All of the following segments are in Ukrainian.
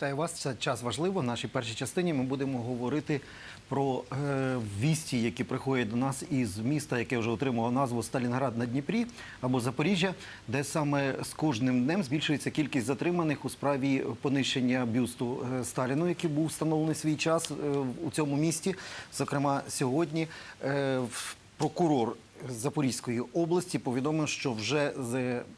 Вітаю вас. Це час важливо. В нашій першій частині ми будемо говорити про е, вісті, які приходять до нас із міста, яке вже отримало назву Сталінград на Дніпрі або Запоріжжя, де саме з кожним днем збільшується кількість затриманих у справі понищення бюсту е, Сталіну, який був встановлений свій час е, у цьому місті. Зокрема, сьогодні е, прокурор Запорізької області повідомив, що вже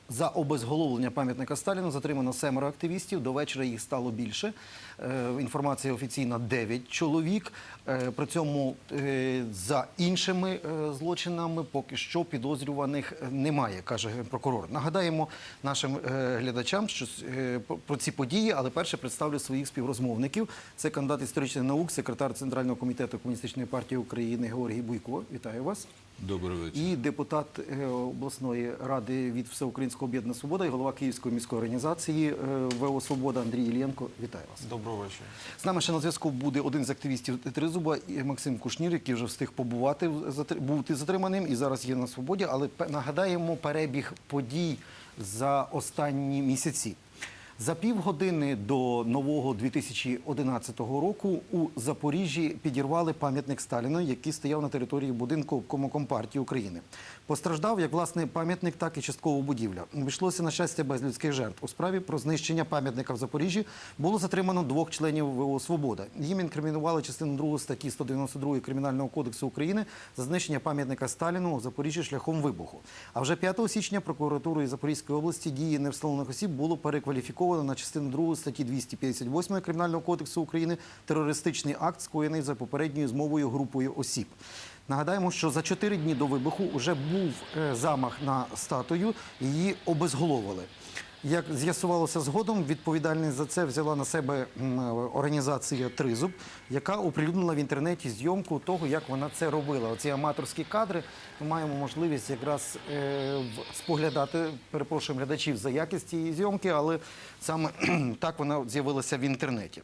за обезголовлення пам'ятника Сталіну затримано семеро активістів. До вечора їх стало більше. Е, Інформація офіційна 9 чоловік. Е, При цьому е, за іншими злочинами поки що підозрюваних немає, каже прокурор. Нагадаємо нашим глядачам, що про ці події, але перше представлю своїх співрозмовників. Це кандидат історичних наук, секретар Центрального комітету Комуністичної партії України Георгій Буйко. Вітаю вас. Добрий вечір. І депутат е, обласної ради від Всеукраїнського об'єднання Свобода і голова Київської міської організації е, ВО Свобода Андрій Іллєнко. Вітаю вас. Доброго вечора. З нами ще на зв'язку буде один з активістів Тризуба Максим Кушнір, який вже встиг побувати бути затриманим і зараз є на свободі. Але нагадаємо перебіг подій за останні місяці. За півгодини до нового 2011 року у Запоріжжі підірвали пам'ятник Сталіну, який стояв на території будинку обкому Компартії України. Постраждав як власне пам'ятник, так і частково будівля. Обійшлося на щастя без людських жертв. У справі про знищення пам'ятника в Запоріжжі було затримано двох членів ВО Свобода. Їм інкримінували частину 2 статті 192 Кримінального кодексу України за знищення пам'ятника Сталіну у Запоріжжі шляхом вибуху. А вже 5 січня прокуратурою Запорізької області дії невстановлених осіб було перекваліфіковано на частину 2 статті 258 Кримінального кодексу України терористичний акт, скоєний за попередньою змовою групою осіб. Нагадаємо, що за чотири дні до вибуху вже був е, замах на статую, її обезголовили. Як з'ясувалося згодом, відповідальність за це взяла на себе організація Тризуб, яка оприлюднила в інтернеті зйомку того, як вона це робила. Оці аматорські кадри. Ми маємо можливість якраз е, споглядати, перепрошую глядачів за якість цієї зйомки, але саме так вона з'явилася в інтернеті.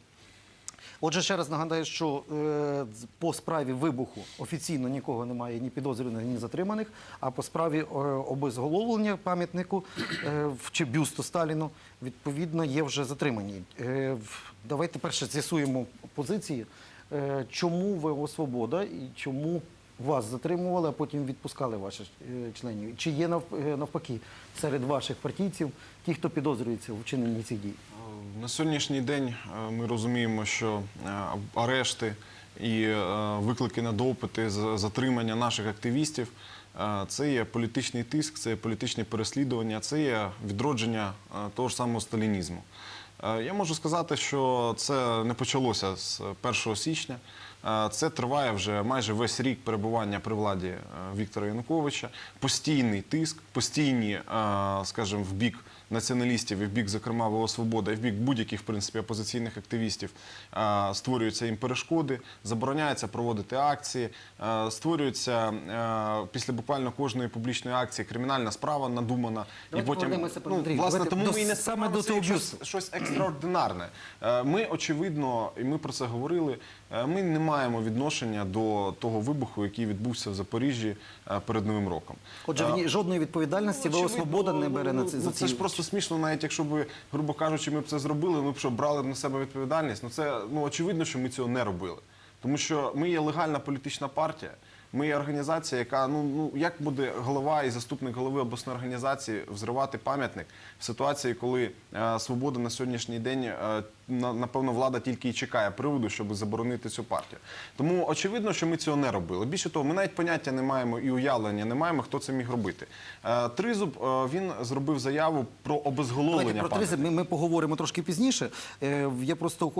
Отже, ще раз нагадаю, що е, по справі вибуху офіційно нікого немає ні підозрюваних, ні затриманих. А по справі е, обезголовлення пам'ятнику е, чи бюсту Сталіну відповідно є вже затримані. Е, давайте перше з'ясуємо позиції. Е, чому ВО Свобода і чому вас затримували, а потім відпускали ваших е, членів? Чи є е, навпаки серед ваших партійців ті, хто підозрюється у вчиненні цих дій? На сьогоднішній день е, ми розуміємо, що е, арешти і е, виклики на допити, затримання наших активістів це є політичний тиск, це є політичне переслідування, це є відродження того ж самого сталінізму. Я можу сказати, що це не почалося з 1 січня. Е, Це триває вже майже весь рік перебування при владі е, Віктора Януковича. Постійний тиск, постійні, е, скажімо, в бік націоналістів і в бік, зокрема, ВО Свобода, і в бік будь-яких в принципі опозиційних активістів створюються їм перешкоди, забороняється проводити акції, створюється після буквально кожної публічної акції кримінальна справа надумана. Давайте повернемося, пане ну, власне, тому до- ми і не саме до цього щось, щось екстраординарне. Ми очевидно, і ми про це говорили. Е, Ми не маємо відношення до того вибуху, який відбувся в Запоріжжі е, перед Новим роком. Отже, Е, в ній жодної відповідальності Очевидно, Свобода не ну, бере ну, на ну, за це ж просто смішно, навіть якщо б, грубо кажучи, ми б це зробили, ми б що брали на себе відповідальність. Ну це ну очевидно, що ми цього не робили. Тому що ми є легальна політична партія. Ми є організація, яка ну ну як буде голова і заступник голови обласної організації взривати пам'ятник в ситуації, коли е, свобода на сьогоднішній день е, напевно влада тільки і чекає приводу, щоб заборонити цю партію. Тому очевидно, що ми цього не робили. Більше того, ми навіть поняття не маємо і уявлення не маємо, хто це міг робити. Е, Тризуб е, він зробив заяву про обезголовлення Давайте про тризм ми, ми поговоримо трошки пізніше. Е, я просто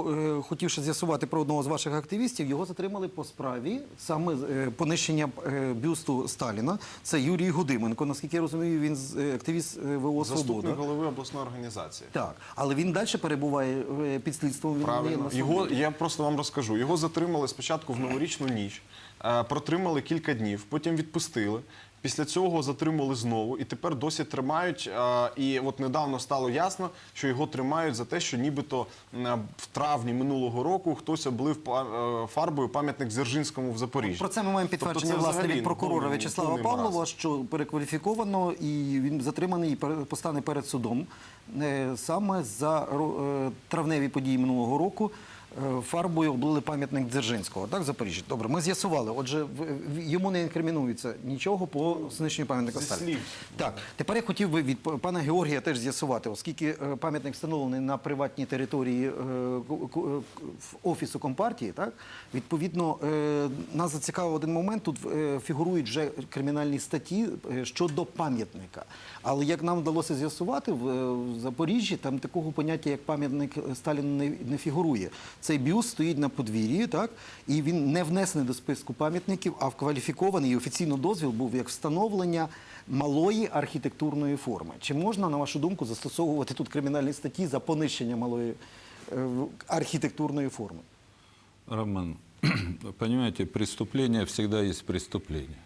хотів ще з'ясувати про одного з ваших активістів. Його затримали по справі саме понищення бюсту Сталіна. Це Юрій Гудименко. Наскільки я розумію, він активіст ВО Свобода. Заступник голови обласної організації. Так, але він далі перебуває під слідство Правильно, його я просто вам розкажу. Його затримали спочатку в новорічну ніч, е, протримали кілька днів, потім відпустили. Після цього затримали знову, і тепер досі тримають. е, І от недавно стало ясно, що його тримають за те, що нібито м, в травні минулого року хтось облив е, фарбою пам'ятник Дзержинському в Запоріжжі. Про це ми маємо підтвердження Тобто власне від прокурора В'ячеслава повний Павлова, що перекваліфіковано і він затриманий і постане перед судом е, саме за е, травневі події минулого року. Е, Фарбою облили пам'ятник Дзержинського, так, в Запоріжжі. Добре, ми з'ясували. Отже, йому не інкримінується нічого по знищенню пам'ятника Сталіна. Так, тепер я хотів би від пана Георгія теж з'ясувати, оскільки е, пам'ятник встановлений на приватній території е, офісу компартії, так відповідно нас зацікавив один момент. Тут фігурують вже кримінальні статті щодо пам'ятника. Але як нам вдалося з'ясувати, в, Запоріжжі там такого поняття, як пам'ятник Сталіну, не фігурує. Цей бюст стоїть на подвір'ї, так і він не внесений до списку пам'ятників, а вкваліфікований і офіційно дозвіл був як встановлення малої архітектурної форми. Чи можна, на вашу думку, застосовувати тут кримінальні статті за понищення малої е, архітектурної форми? Роман, понимаете, преступление всегда есть преступление.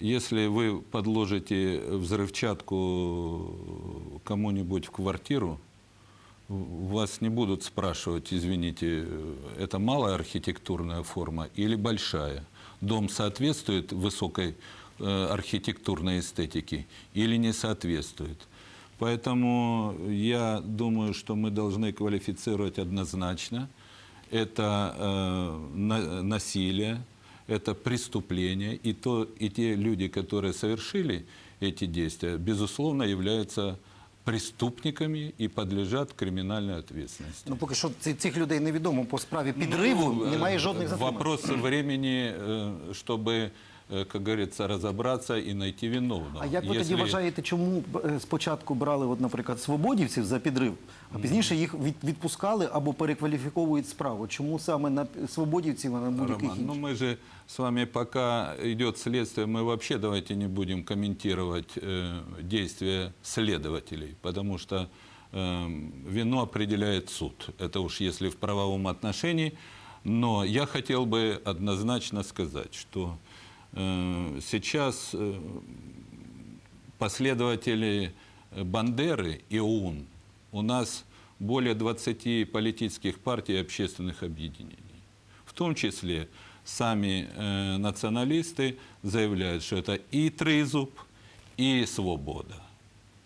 Если вы подложите взрывчатку кому-нибудь в квартиру, вас не будут спрашивать, извините, э, это малая архитектурная форма или большая. Дом соответствует высокой э, архитектурной эстетике или не соответствует. Поэтому я думаю, что мы должны квалифицировать однозначно. Это э, на- насилие, это преступление, и, то, и те люди, которые совершили эти действия, безусловно, являются преступниками и подлежат криминальной ответственности. Ну поки що ці- цих людей невідомо по справі підриву, Ну, немає э, жодних затримань. Вопрос времени, э, чтобы, э, как говорится, разобраться и найти виновного. А як ви тоді Если- вважаєте, чому е, спочатку брали, от, наприклад, свободівців за підрив, а пізніше їх від- відпускали або перекваліфіковують справу? Чому саме на п- свободівців, а на будь-яких Роман, ну інших? мы же с вами, пока идет следствие, мы вообще давайте не будем комментировать э, действия следователей, потому что э, вину определяет суд. Это уж если в правовом отношении. Но я хотел бы однозначно сказать, что э, сейчас э, последователи э, Бандеры и ОУН. У нас более 20 политических партий и общественных объединений. В том числе сами э, националисты заявляют, что это и Тризуб, и Свобода.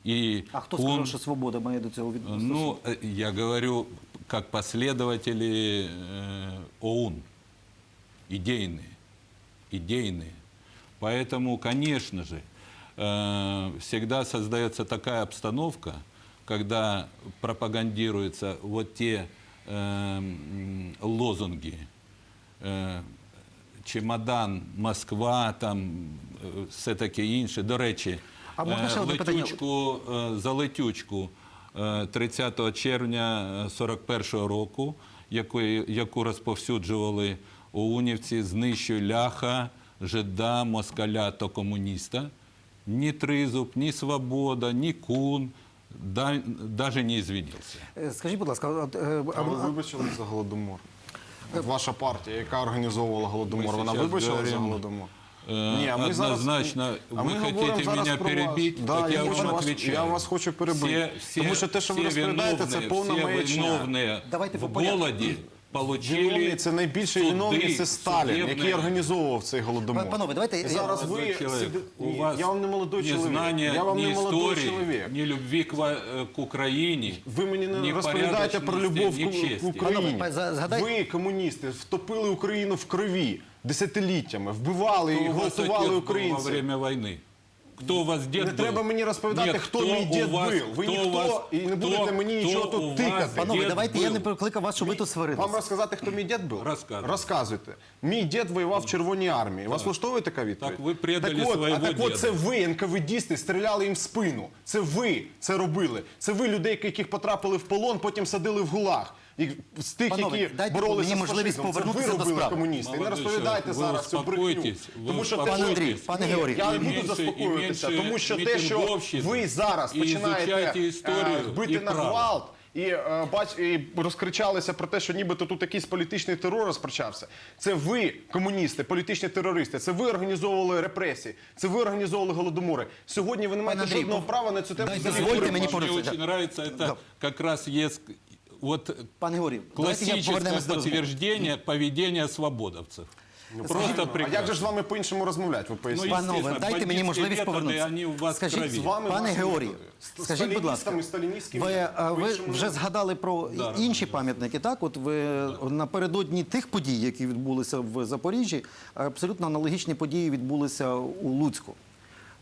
И А хто Кун- сказав, що свобода? Має до цього ну, э, я говорю, как последователи э, ОУН, идейные, идейные. Поэтому, конечно же, э, всегда создается такая обстановка, когда пропагандируются вот те э, м, лозунги, е, чемодан, Москва, там е, все таке інше. До речі, А можна е, ще одне питання? летючку, е, за летючку е, 30 червня 41 року, яку, яку розповсюджували ОУНівці, знищує ляха, жида, москаля та комуніста. Ні Тризуб, ні Свобода, ні Кун да, даже не извинился. Е, Скажіть, будь ласка, от, е, А а- ви вибачили за голодомор? От Ваша партія, яка організовувала голодомор, Ми вона сейчас вибачила за говорим, голодомор? Э, Ні, а ми зараз- однозначно, а вы ми хотите говоримо зараз меня про вас. перебить, Да, так я я, хочу вам вас- отвечаю. я вас хочу перебити. Тому що те, що ви все розповідаєте, це виновные, повна все маячня. виновные Давайте по в порядку. голоді получили Виновний, це найбільший суди, виновний це Сталін, судебные- який організовував цей голодомор. Панове, давайте І я- зараз Молодой ви человек, сиди- у Ні, вас я вам не молодой ни чоловік. знания, Я вам ни не молодой истории, чоловік. ни любви к, ва- э, к Украине, Ви мені не ни розповідаєте про любов порядочности, к, ни к чести. Україні. Панове, за- згадай- Ви, комуністи, втопили Україну в крові десятиліттями, вбивали і Кто у вас отец гвалтували был во українців. время войны? Кто у вас дед Не был? треба мені розповідати, Нет, хто кто мій у дід вас- був. Ви у ніхто вас- і не будете мені кто нічого у тут вас тикати. Панове, давайте я не прикликав вас, щоб ви тут сварилися. Вам розказати, хто мій дід був? Розказуй. Розказуйте. Мій дід воював в Червоній армії. Вас влаштовує така відповідь? Так ви предали так от, свого А так діда. от це ви, НКВДісти, стріляли їм в спину. Це ви це робили. Це ви людей, яких потрапили в полон, потім садили в гулаг. І з тих, Панове, які дайте боролися мені з можливість фашизмом. Це повернутися ви до робили справи. комуністи. І не розповідайте чоловік, ви зараз цю брехню. успокойтесь, ви Тому що те, Пане що- Андрій, пане Ні, Георгій. я не І буду менше- і заспокоюватися, менше тому що те, що мітинговщини, ви зараз і починаєте ізучайте е, історію бити на право. гвалт і, е, бач, і розкричалися про те, що нібито тут якийсь політичний терор розпочався. Це ви, комуністи, політичні терористи. Це ви організовували репресії. Це ви організовували голодомори. Сьогодні ви не маєте Андрій, жодного пов- права на цю тему Дайте взагалі дозвольте говорити. мені Мне поручить, очень да. нравится это Да. как раз есть вот Пане я классическое подтверждение поведения свободовцев. Просто Ну, А прекрасно. як же ж з вами по-іншому розмовляти? Ви поясніть. Ну, Панове, дайте мені можливість повернутися. вони у вас в Скажіть, крові. З вами пане Георгію. З скажіть, будь ласка, сталіністами, сталіністськими ви, а, ви по-іншому вже згадали про Да, інші пам'ятники, так? От ви напередодні тих подій, які відбулися в Запоріжжі, абсолютно аналогічні події відбулися у Луцьку.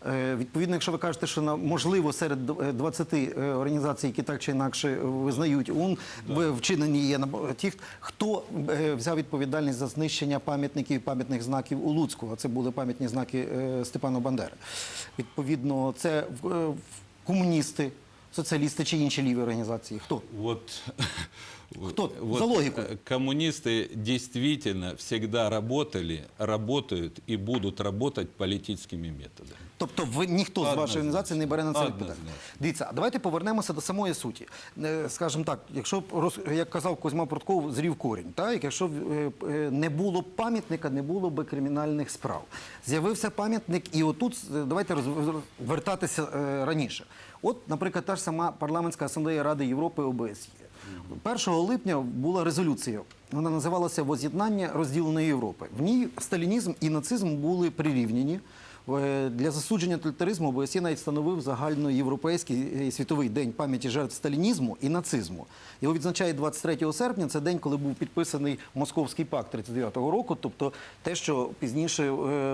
Е, Відповідно, якщо ви кажете, що на- можливо серед е, 20 е, організацій, які так чи інакше е, визнають ОУН, в- вчинені є наб- ті, хто е, взяв відповідальність за знищення пам'ятників і пам'ятних знаків у Луцьку, а це були пам'ятні знаки е, Степана Бандери. Відповідно, це е, комуністи, соціалісти чи інші ліві організації. Хто? Вот, Кто? За логику. э, Коммунисты действительно всегда работали, работают и будут работать политическими методами. Тобто ви ніхто з вашої організації не бере на це Однозначно. відповідальність. Дивіться, давайте повернемося до самої суті. Е, Скажімо так, якщо роз- як казав Козьма Прутков, зрів корінь, так? якщо е, е, не було б пам'ятника, не було б кримінальних справ. З'явився пам'ятник, і отут давайте роз- вертатися е, раніше. От, наприклад, та ж сама парламентська асамблея Ради Європи ОБСЄ. 1 липня була резолюція. Вона називалася Воз'єднання розділеної Європи. В ній сталінізм і нацизм були прирівняні. Е, Для засудження тоталітаризму ОБСЄ навіть встановив загальноєвропейський е, світовий день пам'яті жертв сталінізму і нацизму. Його відзначають 23 серпня. Це день, коли був підписаний Московський пакт 39-го року, тобто те, що пізніше е,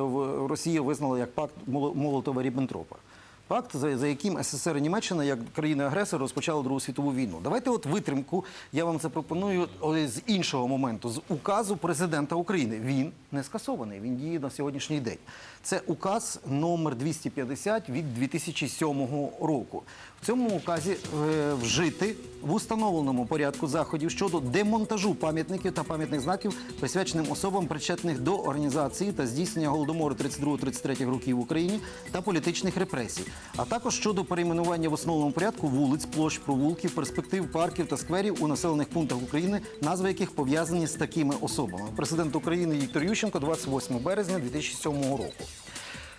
Росія визнала як пакт Молотова-Ріббентропа. Пакт, за, за яким СССР і Німеччина, як країни-агресори, розпочали Другу світову війну. Давайте от витримку, я вам це пропоную з іншого моменту, з указу президента України. Він не скасований, він діє на сьогоднішній день. Це указ номер 250 від 2007 року. В цьому указі е, вжити в установленому порядку заходів щодо демонтажу пам'ятників та пам'ятних знаків, присвяченим особам, причетних до організації та здійснення голодомору 32-33 років в Україні та політичних репресій, а також щодо перейменування в основному порядку вулиць, площ, провулків, перспектив, парків та скверів у населених пунктах України, назви яких пов'язані з такими особами. Президент України Віктор Ющенко 28 березня 2007 року.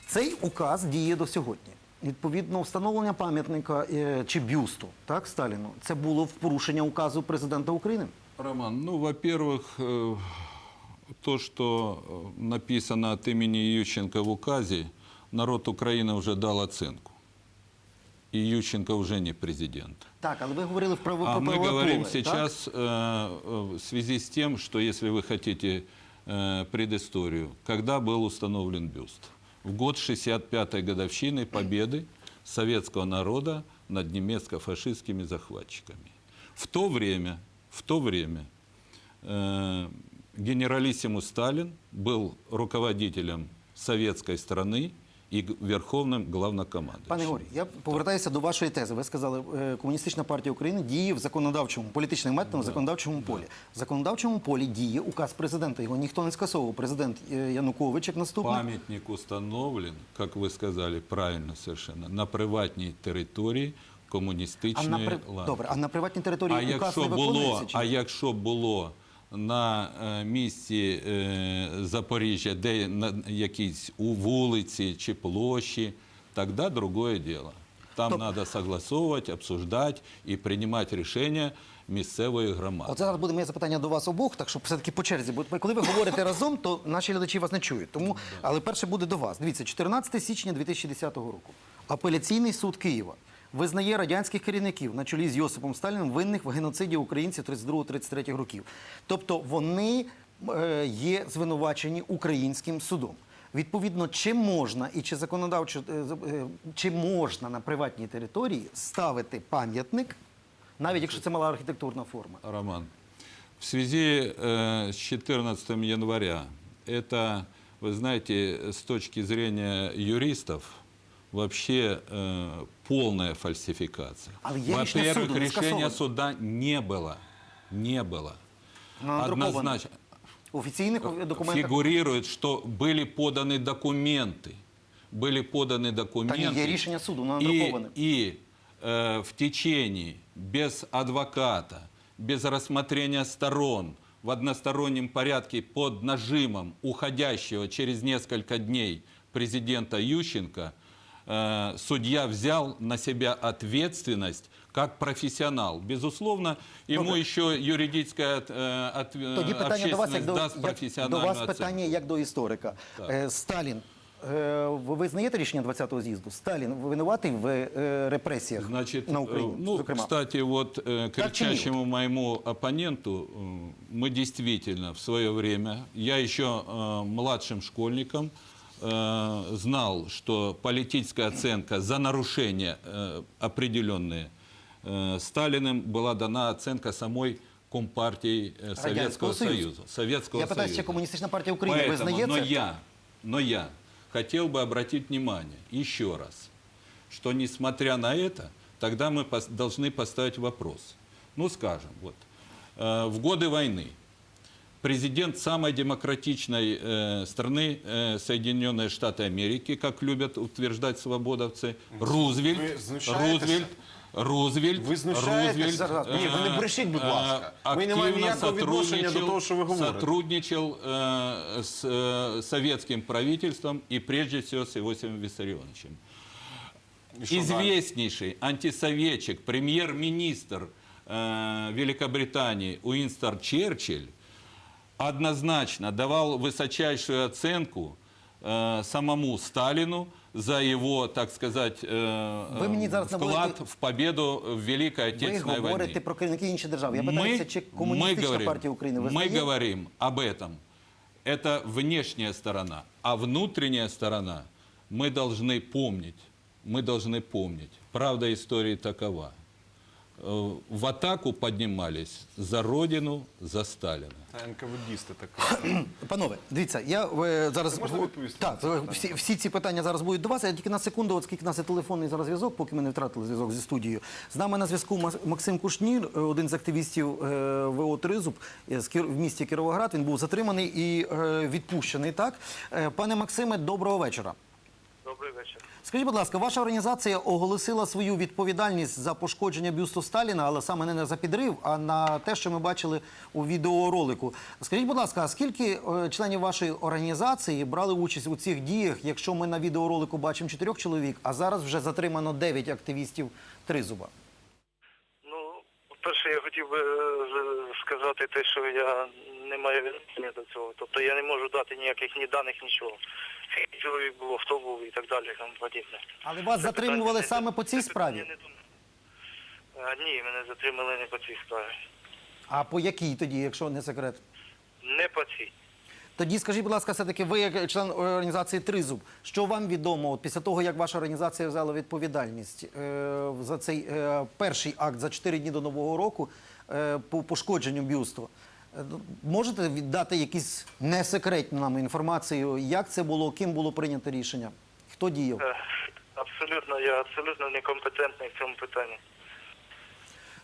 Цей указ діє до сьогодні. Відповідно, встановлення пам'ятника е, чи бюсту так, Сталіну це було в порушення указу президента України. Роман, ну, во-первых, э, то, что э, написано от имени Ющенко в указе, народ Украины уже дал оценку. И Ющенко уже не президент. Так, але ви говорили про, про А мы правове говорим поле, сейчас э, э, в связи с тем, что если вы хотите э, предысторию, когда был установлен бюст? В год 65-й годовщины победы советского народа над немецко-фашистскими захватчиками. В то время, в то время э, генералиссимус Сталин был руководителем советской страны и г- верховным главнокомандующим. Пане Горі, я повертаюся до вашої тези. Ви сказали, е, комуністична партія України діє в законодавчому політичним методом в законодавчому полі. В законодавчому полі діє указ президента. Його ніхто не скасовував. Президент е, Янукович як наступник. Памятник установлен, как вы сказали, правильно совершенно, на приватній території А на при... добре, а на приватній території А указ якщо не було. Чи а якщо було на е, місці е, Запоріжжя, де на якісь у вулиці чи площі, тоді другое дело. Там треба согласовувати, обсуждати і приймати рішення місцевої громади. От зараз буде моє запитання до вас обох, так щоб все-таки по черзі. Бо коли ви говорите разом, то наші глядачі вас не чують. Тому, але перше буде до вас. Дивіться, 14 січня 2010 року. Апеляційний суд Києва визнає радянських керівників на чолі з Йосипом Сталіним винних в геноциді українців 32-33 років. Тобто вони е, є звинувачені українським судом. Відповідно, чи можна і чи законодавчо е, з- е, чи можна на приватній території ставити пам'ятник, навіть якщо це мала архітектурна форма. Роман, в связи э, с 14 января, это, вы знаете, с точки зрения юристов, вообще э, полная фальсификация. Але є рішення Во-первых, суду, не решения скасоване. суда не было. Не было. Воно надруковане. Однозначно. В офіційних документах Фигурирует, что были поданы документы. Были поданы документы. є рішення суду, воно и, надруковане. и э, в течение, без адвоката, без рассмотрения сторон, в одностороннем порядке под нажимом уходящего через несколько дней президента Ющенко, э, судья взял на себя ответственность как профессионал. Безусловно, ему Добре. еще юридическая от, э, от, э, Тоді питання до вас, як общественность до, даст як, до профессиональную вас оценку. питання як до історика. Е, Сталін. е, Ви визнаєте рішення 20-го з'їзду? Сталін винуватий в е, репресіях Значит, на Україні? э, ну, зокрема? кстати, вот э, Так чи ні? кричащему моему оппоненту э, мы действительно в свое время, я еще э, младшим школьником э, знал, что политическая оценка за нарушения э, определенные э, Сталиным была дана оценка самой Компартии э, Советского Союзу. Союза. Советского Я питаю, Союза. ще Комуністична партія України Поэтому, визнає но це? я, но я хотел бы обратить внимание еще раз, что несмотря на это, тогда мы пос- должны поставить вопрос. Ну, скажем, вот, э, в годы войны президент самой демократичной э, страны э, Соединенные Штаты Америки, как любят утверждать свободовцы, Рузвельт, Ви знущаєтеся? Рузвельт, Рузвельт, Ви знущаєтеся? Рузвельт, Зараз, Ні, ви не э, брешіть, будь э, ласка. Ми не маємо активно ніякого відношення до сотрудничал- того, що ви говорите. сотрудничал э, с э, советским правительством и прежде всего с Иосифом Виссарионовичем. І що далі? Известнейший антисоветчик, премьер-министр э, Великобритании Уинстон Черчилль однозначно давал высочайшую оценку э, самому Сталину за его, так сказать, э, Вы мне э, зараз вклад наводите- в победу в Великой Ви Отечественной говорите войне. про керівники інших держав. Я питаюся, чи Комуністична говорим, партія України мы визнає? говорим об этом. Это внешняя сторона. А внутренняя сторона, мы должны помнить, мы должны помнить. Правда истории такова. Э, В атаку поднимались за Родину, за Сталина. Та НКВДісти так. Панове, дивіться, я е, зараз можна відповісти так, е, всі, всі ці питання зараз будуть до вас. Я тільки на секунду, оскільки у нас є телефонний зараз зв'язок, поки ми не втратили зв'язок зі студією. З нами на зв'язку Мас- Максим Кушнір, е, один з активістів е, ВО Тризуб е, з Кір- в місті Кіровоград. Він був затриманий і е, відпущений. Так, Е, пане Максиме, доброго вечора. Добрий вечір. Скажіть, будь ласка, ваша організація оголосила свою відповідальність за пошкодження бюсту Сталіна, але саме не за підрив, а на те, що ми бачили у відеоролику. Скажіть, будь ласка, а скільки е, членів вашої організації брали участь у цих діях, якщо ми на відеоролику бачимо чотирьох чоловік, а зараз вже затримано дев'ять активістів Тризуба? Ну, по-перше, я хотів би е, сказати те, що я не маю відношення до цього. Тобто я не можу дати ніяких ні даних, нічого. Чоловік було, хто був і так далі, тому подібне. Але вас Це затримували питання саме по цій це питання справі? не до- А, ні, мене затримали не по цій справі. А по якій тоді, якщо не секрет? Не по цій. Тоді скажіть, будь ласка, все-таки ви як член організації Тризуб, що вам відомо от після того, як ваша організація взяла відповідальність е, за цей е, перший акт за 4 дні до Нового року е, по пошкодженню бюсту? Е, ну, Можете віддати якісь несекретні нам інформацію, як це було, ким було прийнято рішення? Хто діяв? Е, Абсолютно, я абсолютно некомпетентний в цьому питанні.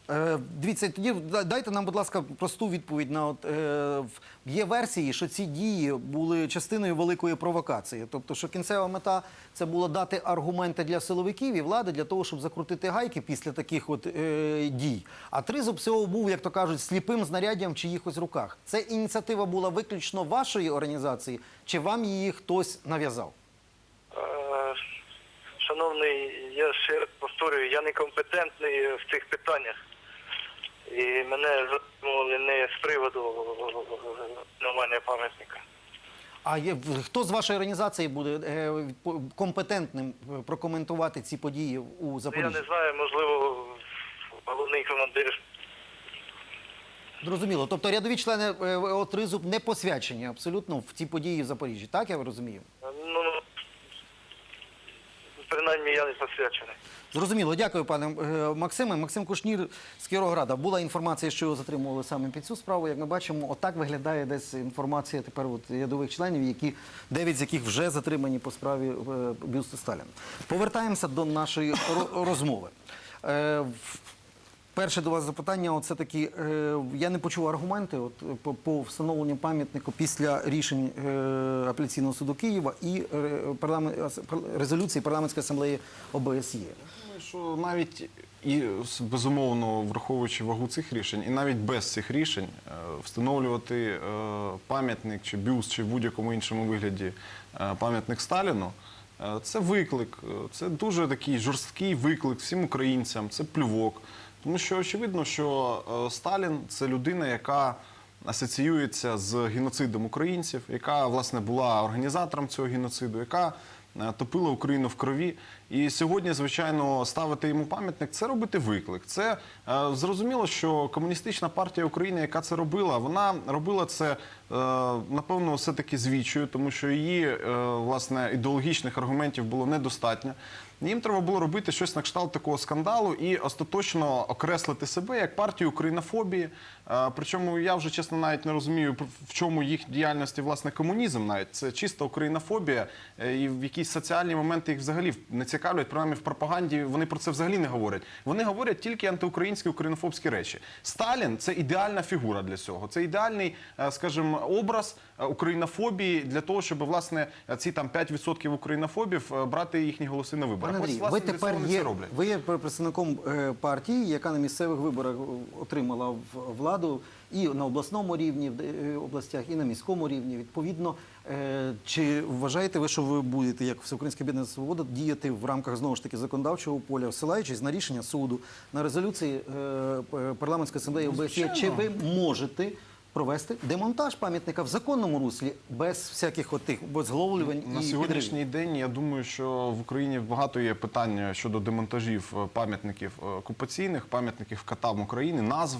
Е, Дивіться, тоді да- дайте нам, будь ласка, просту відповідь на от е, є версії, що ці дії були частиною великої провокації. Тобто, що кінцева мета це було дати аргументи для силовиків і влади для того, щоб закрутити гайки після таких от е, дій. А тризуб всього був, як то кажуть, сліпим знаряддям в чиїхось руках. Це ініціатива була виключно вашої організації, чи вам її хтось нав'язав? Е, Шановний, я ще раз повторюю, я некомпетентний в цих питаннях. І мене затримували не з приводу нормального пам'ятника. А є, хто з вашої організації буде е, компетентним е, прокоментувати ці події у Ну, Я не знаю, можливо, головний командир. Зрозуміло. Тобто рядові члени е, ВО не посвячені абсолютно в ці події в Запоріжжі. Так я розумію? Ну, принаймні я не засвячений. Зрозуміло, дякую, пане е, Максиме. Максим Кушнір з Кірограда. Була інформація, що його затримували саме під цю справу. Як ми бачимо, отак виглядає десь інформація тепер от рядових членів, які дев'ять з яких вже затримані по справі е, бюсту Сталіна. Повертаємося до нашої ро- розмови. Перше до вас запитання. Оце такі, е, я не почув аргументи от, е, по, по встановленню пам'ятнику після рішень е, апеляційного суду Києва і е, парламент, резолюції парламентської асамблеї ОБСЄ. Що навіть і безумовно враховуючи вагу цих рішень, і навіть без цих рішень е, встановлювати е, пам'ятник чи бюст, чи в будь-якому іншому вигляді пам'ятник Сталіну. Це виклик, це дуже такий жорсткий виклик всім українцям, це плювок. Тому що очевидно, що е, Сталін це людина, яка асоціюється з геноцидом українців, яка власне була організатором цього геноциду, яка е, топила Україну в крові. І сьогодні, звичайно, ставити йому пам'ятник це робити виклик. Це е, зрозуміло, що комуністична партія України, яка це робила, вона робила це е, напевно все таки звідчою, тому що її е, власне ідеологічних аргументів було недостатньо. Їм треба було робити щось на кшталт такого скандалу і остаточно окреслити себе як партію українофобії. Е, Причому я вже чесно навіть не розумію, в чому їх діяльності власне комунізм. Навіть це чиста українофобія, е, і в якісь соціальні моменти їх взагалі не цікавлять. Принаймні в пропаганді вони про це взагалі не говорять. Вони говорять тільки антиукраїнські українофобські речі. Сталін це ідеальна фігура для цього. Це ідеальний, е, скажімо, образ українофобії для того, щоб власне ці там 5% українофобів е, брати їхні голоси на виборах. Пане Ось, власне, ви тепер є, роблять. ви є представником е, партії, яка на місцевих виборах е, отримала владу і на обласному рівні в е, областях, і на міському рівні. Відповідно, е, чи вважаєте ви, що ви будете, як Всеукраїнська об'єднана свобода, діяти в рамках знову ж таки законодавчого поля, посилаючись на рішення суду, на резолюції е, парламентської асамблеї ОБСЄ, чи ви можете? Провести демонтаж пам'ятника в законному руслі без всяких отих обезгловлювань і На сьогоднішній день я думаю, що в Україні багато є питань щодо демонтажів е, пам'ятників е, окупаційних, пам'ятників катам України, назв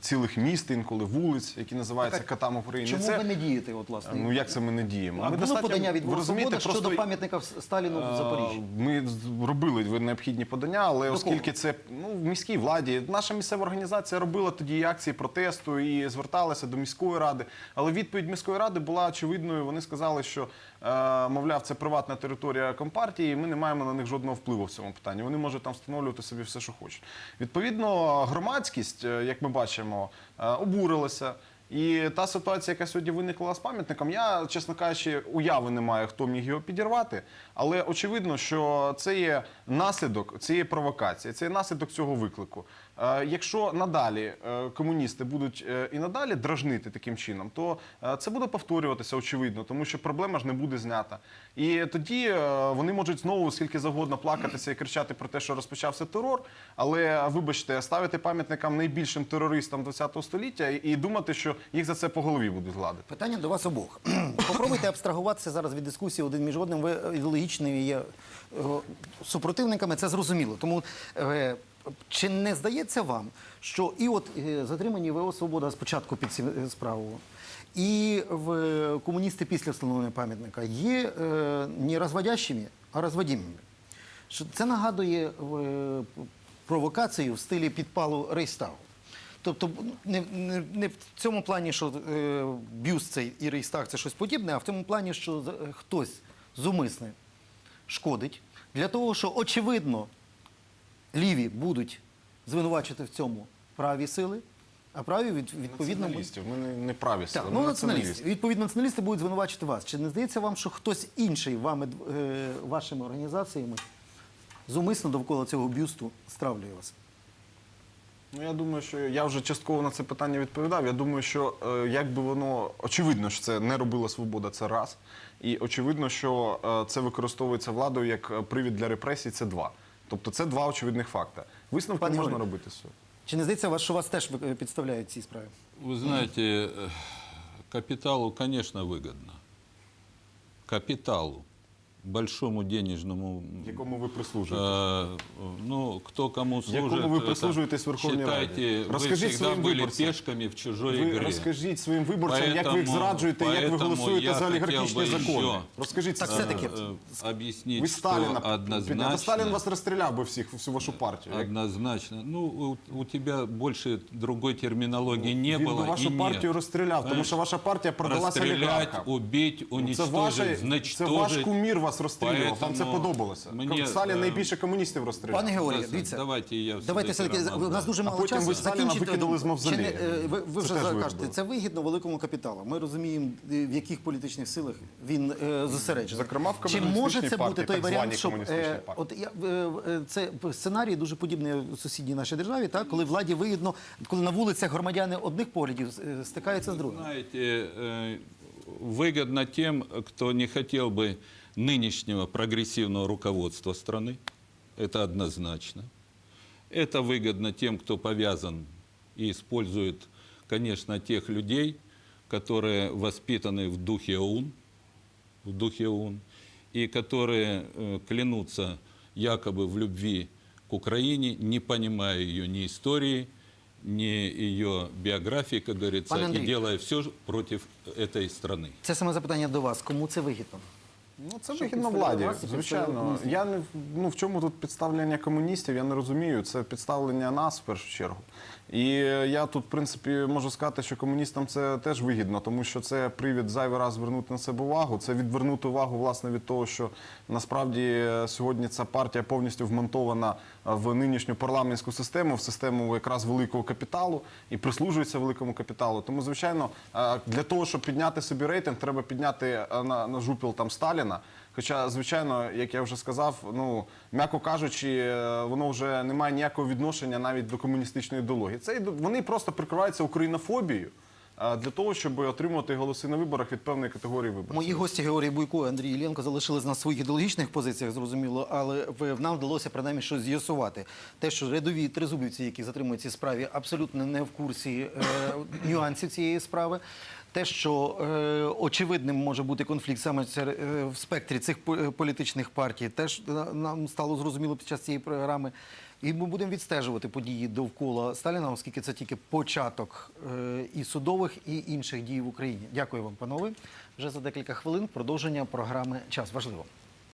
цілих міст, інколи вулиць, які називаються Так, катам України. Чому Це- ви не дієте, от власне? Ну як це ми не діємо? А ми було подання від ви розумієте, Свобода» щодо пам'ятника Сталіну в Запоріжжі? Е, Ми з- робили необхідні подання, але оскільки це ну, в міській владі, наша місцева організація робила тоді і акції протесту і зверталася до міської ради. Але відповідь міської ради була очевидною. Вони сказали, що е, мовляв, це приватна територія компартії, і ми не маємо на них жодного впливу в цьому питанні. Вони можуть там встановлювати собі все, що хочуть. Відповідно, громадськість, е, як ми бачимо, е, обурилася. І та ситуація, яка сьогодні виникла з пам'ятником, я, чесно кажучи, уяви не маю, хто міг його підірвати. Але очевидно, що це є наслідок цієї провокації, це є наслідок цього виклику. Е, Якщо надалі е, комуністи будуть е, і надалі дражнити таким чином, то це буде повторюватися очевидно, тому що проблема ж не буде знята. І тоді вони можуть знову скільки завгодно плакатися і кричати про те, що розпочався терор. Але вибачте, ставити пам'ятникам найбільшим терористам ХХ століття і думати, що їх за це по голові будуть гладити. Питання до вас обох. Попробуйте абстрагуватися зараз від дискусії один між одним. Ви ідеологічними є супротивниками, це зрозуміло. Тому чи не здається вам, що і от е, затримані ВО Свобода спочатку під е, справу, і в е, комуністи після встановлення пам'ятника є не розводящими, а розводимими? Що це нагадує провокацію в стилі підпалу Рейстагу. Тобто не, не, не в цьому плані, що е, бюст цей і Рейстаг це щось подібне, а в тому плані, що хтось зумисне шкодить для того, що очевидно ліві будуть звинувачити в цьому праві сили, а праві від, відповідно Націоналістів, ми не, не праві так, сили, ну націоналісти. Відповідно, націоналісти будуть звинувачити вас. Чи не здається вам, що хтось інший вами, е, вашими організаціями зумисно довкола цього бюсту стравлює вас? Ну, я думаю, що я вже частково на це питання відповідав. Я думаю, що е, як би воно очевидно, що це не робила свобода, це раз. І очевидно, що е, це використовується владою як е, привід для репресій. Це два. Тобто це два очевидних факти. Висновки Пане можна Ігоре, робити все. Чи не здається вас, що вас теж е, підставляють в цій справі? Вы знаете, э, капиталу, конечно, выгодно. Капиталу, большому денежному Якому ви прислужуєте? Э, ну, кто кому служит. Якому вы это, прислуживаетесь в Верховной Считайте, Раде? вы Расскажите всегда своим были выборцам. пешками в чужой Ви игре. розкажіть своїм виборцям, як ви їх Поэтому- зраджуєте, як ви поэтому голосуєте я за хотел олігархічні бы закони. еще, Розкажіть Так це. все-таки э, объяснить, Ви что Сталіна однозначно... Та Сталін вас розстріляв би всіх, всю вашу партію. Як- Однозначно. Ну, у, у тебя больше другой терминологии не Він би было вашу и партію нет. розстріляв, тому Знаєш, що ваша партія продалася Расстрелять, олігархам. убить, Це, уничтожить, ваше, це ваш значтожить. кумір вас розстрілював, вам це Поэтому подобалося. мені, Сталін е, найбільше комуністів розстрілював. Пане Георгію, Давайте- дивіться. давайте я Давайте все-таки все-таки, Роман у нас дам. дуже А мало потім часу. ви Сталіна Закінчити викинули з думку. мавзолею. Чи не, е, Ви, ви Це вже теж зараз ви кажете, робили. це вигідно великому капіталу. Ми розуміємо, е, в яких політичних силах він е, зосереджений. Зокрема, в Чи комуністичній може це партії, бути той так варіант, званій щоб комуністичній е, партії. от я е, е, це сценарій дуже подібний у сусідній нашій державі, так коли владі вигідно, коли на вулицях громадяни одних поглядів е, стикаються з другими. Знаете, э, выгодно тем, кто не хотел бы нынешнего прогрессивного руководства страны. Это однозначно. Это выгодно тем, кто повязан и использует, конечно, тех людей, которые воспитаны в духе ОУН, в духе ОУН, и которые э, клянутся якобы в любви к Украине, не понимая ее ни истории, ни ее биографии, как говорится, Пане и Андрій. делая все этой страны. Це саме запитання до вас. Кому це вигідно? Ну, це Що на підставляє владі, підставляє звичайно. комуністів? Я не в- ну в чому тут підставлення комуністів, я не розумію. Це підставлення нас в першу чергу. І я тут, в принципі, можу сказати, що комуністам це теж вигідно, тому що це привід зайвий раз звернути на себе увагу. Це відвернути увагу власне від того, що насправді е, сьогодні ця партія повністю вмонтована е, в нинішню парламентську систему, в систему якраз великого капіталу і прислужується великому капіталу. Тому, звичайно, е, для того, щоб підняти собі рейтинг, треба підняти е, на, на жупіл там Сталіна. Хоча, звичайно, як я вже сказав, ну м'яко кажучи, е, воно вже не має ніякого відношення навіть до комуністичної ідеології. Це вони просто прикриваються українофобією е, для того, щоб отримувати голоси на виборах від певної категорії виборців. Мої гості Георгій Буйко і Андрій Іллєнко залишились на своїх ідеологічних позиціях, зрозуміло, але нам вдалося принаймні щось з'ясувати. Те, що рядові тризубівці, які затримують ці справі, абсолютно не в курсі е, нюансів цієї справи. Те, що е, очевидним може бути конфлікт саме е, в спектрі цих е, політичних партій, теж е, нам стало зрозуміло під час цієї програми. І ми будемо відстежувати події довкола Сталіна, оскільки це тільки початок і судових, і інших дій в Україні. Дякую вам, панове. Вже за декілька хвилин продовження програми Час важливо.